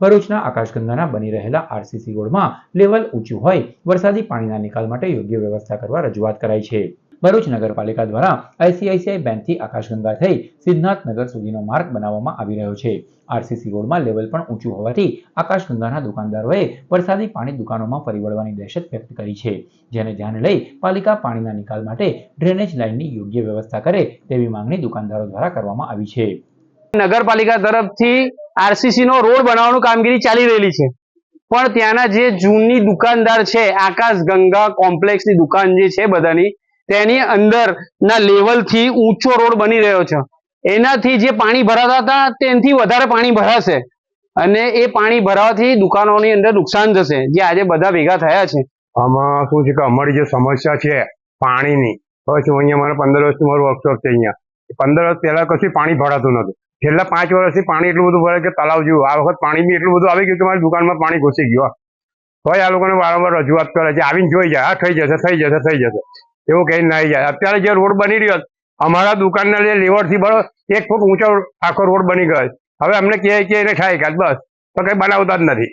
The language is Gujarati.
ભરૂચના આકાશગંગાના બની રહેલા આરસીસી રોડમાં લેવલ ઊંચું હોય, વરસાદી પાણીના નિકાલ માટે યોગ્ય વ્યવસ્થા કરવા રજૂઆત કરાઈ છે. ભરૂચ નગરપાલિકા દ્વારા આઈસીઆઈસીઆઈ બેંકથી આકાશગંગા થઈ સિદ્ધનાથનગર સુધીનો માર્ગ બનાવવામાં આવી રહ્યો છે. આરસીસી રોડમાં લેવલ પણ ઊંચું હોવાથી આકાશગંગાના દુકાનદારોએ વરસાદી પાણી દુકાનોમાં પરિવળવાની વળવાની દહેશત વ્યક્ત કરી છે. જેને ધ્યાને લઈ પાલિકા પાણીના નિકાલ માટે ડ્રેનેજ લાઇનની યોગ્ય વ્યવસ્થા કરે તેવી માંગણી દુકાનદારો દ્વારા કરવામાં આવી છે. નગરપાલિકા તરફથી આરસીસી નો રોડ બનાવવાનું કામગીરી ચાલી રહેલી છે. પણ ત્યાંના જે જૂની દુકાનદાર છે, આકાશ ગંગા કોમ્પ્લેક્સની દુકાન જે છે બધાની, તેની અંદર ના લેવલથી ઊંચો રોડ બની રહ્યો છે. એનાથી જે પાણી ભરાતા હતા, તેનાથી વધારે પાણી ભરાશે. અને એ પાણી ભરાવાથી દુકાનોની અંદર નુકસાન જશે, જે આજે બધા ભેગા થયા છે. આમાં શું છે કે અમારી જે સમસ્યા છે પાણીની શું અહીંયા મારે પંદર વર્ષથી મારું વર્કશોપ છે અહીંયા. પંદર વર્ષ પહેલા કશું પાણી ભરાતું નતું છેલ્લા પાંચ વર્ષથી પાણી એટલું બધું ભરે કે તલાવ જેવું. આ વખત પાણી બી એટલું બધું આવી ગયું કે મારી દુકાનમાં પાણી ઘૂસી ગયું તોય આ લોકોને વારંવાર રજૂઆત કરે છે, આવીને જોઈ જાય, હા, થઈ જશે થઈ જશે થઈ જશે. એવું કહીને નાઈ જાય. અત્યારે જે રોડ બની રહ્યો અમારા દુકાનના જે લેવડથી બરો એક ફૂટ ઊંચો આખો રોડ બની ગયો. હવે અમને કહે કે એને ખાઈ ગયા બસ. તો કંઈ બનાવતા જ નથી.